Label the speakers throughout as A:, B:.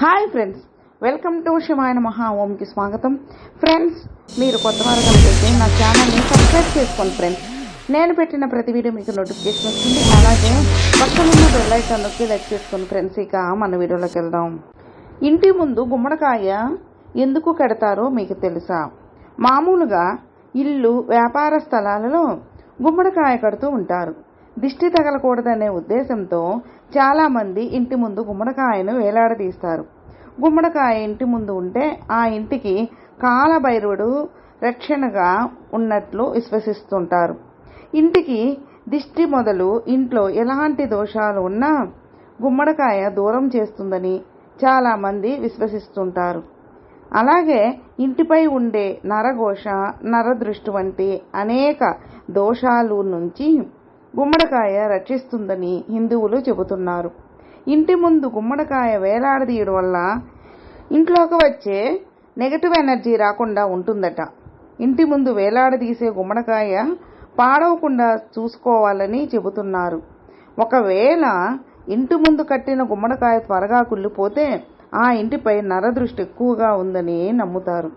A: Hi friends welcome to Shivayana మహా ఓంకి స్వాగతం. ఫ్రెండ్స్ మీరు కొత్త వారు కనిపిస్తే నా ఛానల్ని సబ్స్క్రైబ్ చేసుకోండి ఫ్రెండ్స్. నేను పెట్టిన ప్రతి వీడియో మీకు నోటిఫికేషన్ వస్తుంది. అలాగే పక్కన ఉన్న బెల్ ఐకాన్ నొక్కి లైక్ చేసుకోండి ఫ్రెండ్స్. ఇక మన వీడియోలోకి వెళ్దాం. ఇంటి ముందు గుమ్మడికాయ ఎందుకు కడతారో మీకు తెలుసా? మామూలుగా ఇల్లు వ్యాపార స్థలాలలో గుమ్మడికాయ కడుతూ ఉంటారు. దిష్టి తగలకూడదనే ఉద్దేశంతో చాలామంది ఇంటి ముందు గుమ్మడికాయను వేలాడదీస్తారు. గుమ్మడికాయ ఇంటి ముందు ఉంటే ఆ ఇంటికి కాలభైరవుడు రక్షణగా ఉన్నట్లు విశ్వసిస్తుంటారు. ఇంటికి దిష్టి మొదలు ఇంట్లో ఎలాంటి దోషాలు ఉన్నా గుమ్మడికాయ దూరం చేస్తుందని చాలామంది విశ్వసిస్తుంటారు. అలాగే ఇంటిపై ఉండే నరఘోష నరదృష్టి వంటి అనేక దోషాలు నుంచి గుమ్మడికాయ రక్షిస్తుందని హిందువులు చెబుతున్నారు. ఇంటి ముందు గుమ్మడికాయ వేలాడదీయడం వల్ల ఇంట్లోకి వచ్చే నెగటివ్ ఎనర్జీ రాకుండా ఉంటుందట. ఇంటి ముందు వేలాడదీసే గుమ్మడికాయ పాడవకుండా చూసుకోవాలని చెబుతున్నారు. ఒకవేళ ఇంటి ముందు కట్టిన గుమ్మడికాయ త్వరగా కుళ్ళిపోతే ఆ ఇంటిపై నరదృష్టి ఎక్కువగా ఉందని నమ్ముతారు.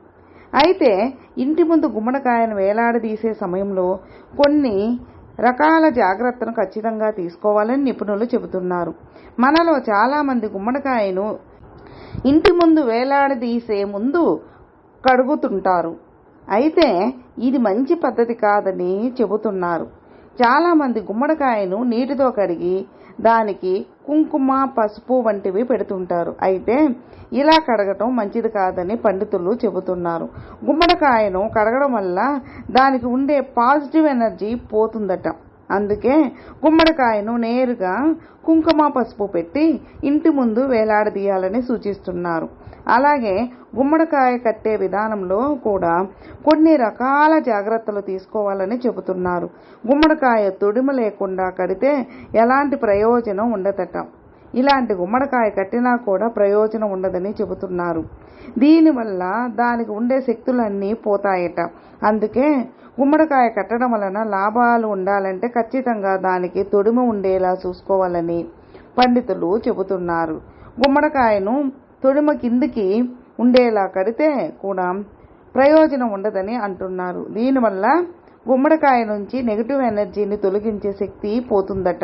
A: అయితే ఇంటి ముందు గుమ్మడికాయను వేలాడదీసే సమయంలో కొన్ని రకాల జాగ్రత్తను ఖచ్చితంగా తీసుకోవాలని నిపుణులు చెబుతున్నారు. మనలో చాలామంది గుమ్మడికాయను ఇంటి ముందు వేలాడదీసే ముందు కడుగుతుంటారు. అయితే ఇది మంచి పద్ధతి కాదని చెబుతున్నారు. చాలామంది గుమ్మడికాయను నీటితో కడిగి దానికి కుంకుమ పసుపు వంటివి పెడుతుంటారు. అయితే ఇలా కడగటం మంచిది కాదని పండితులు చెబుతున్నారు. గుమ్మడికాయను కడగడం వల్ల దానికి ఉండే పాజిటివ్ ఎనర్జీ పోతుందట. అందుకే గుమ్మడికాయను నేరుగా కుంకుమ పసుపు పెట్టి ఇంటి ముందు వేలాడదీయాలని సూచిస్తున్నారు. అలాగే గుమ్మడికాయ కట్టే విధానంలో కూడా కొన్ని రకాల జాగ్రత్తలు తీసుకోవాలని చెబుతున్నారు. గుమ్మడికాయ తొడిమ లేకుండా కడితే ఎలాంటి ప్రయోజనం ఉండదట. ఇలాంటి గుమ్మడికాయ కట్టినా కూడా ప్రయోజనం ఉండదని చెబుతున్నారు. దీనివల్ల దానికి ఉండే శక్తులన్నీ పోతాయట. అందుకే గుమ్మడికాయ కట్టడం వలన లాభాలు ఉండాలంటే ఖచ్చితంగా దానికి తొడిమ ఉండేలా చూసుకోవాలని పండితులు చెబుతున్నారు. గుమ్మడికాయను తొడిమ కిందికి ఉండేలా కడితే కూడా ప్రయోజనం ఉండదని అంటున్నారు. దీనివల్ల గుమ్మడికాయ నుంచి నెగిటివ్ ఎనర్జీని తొలగించే శక్తి పోతుందట.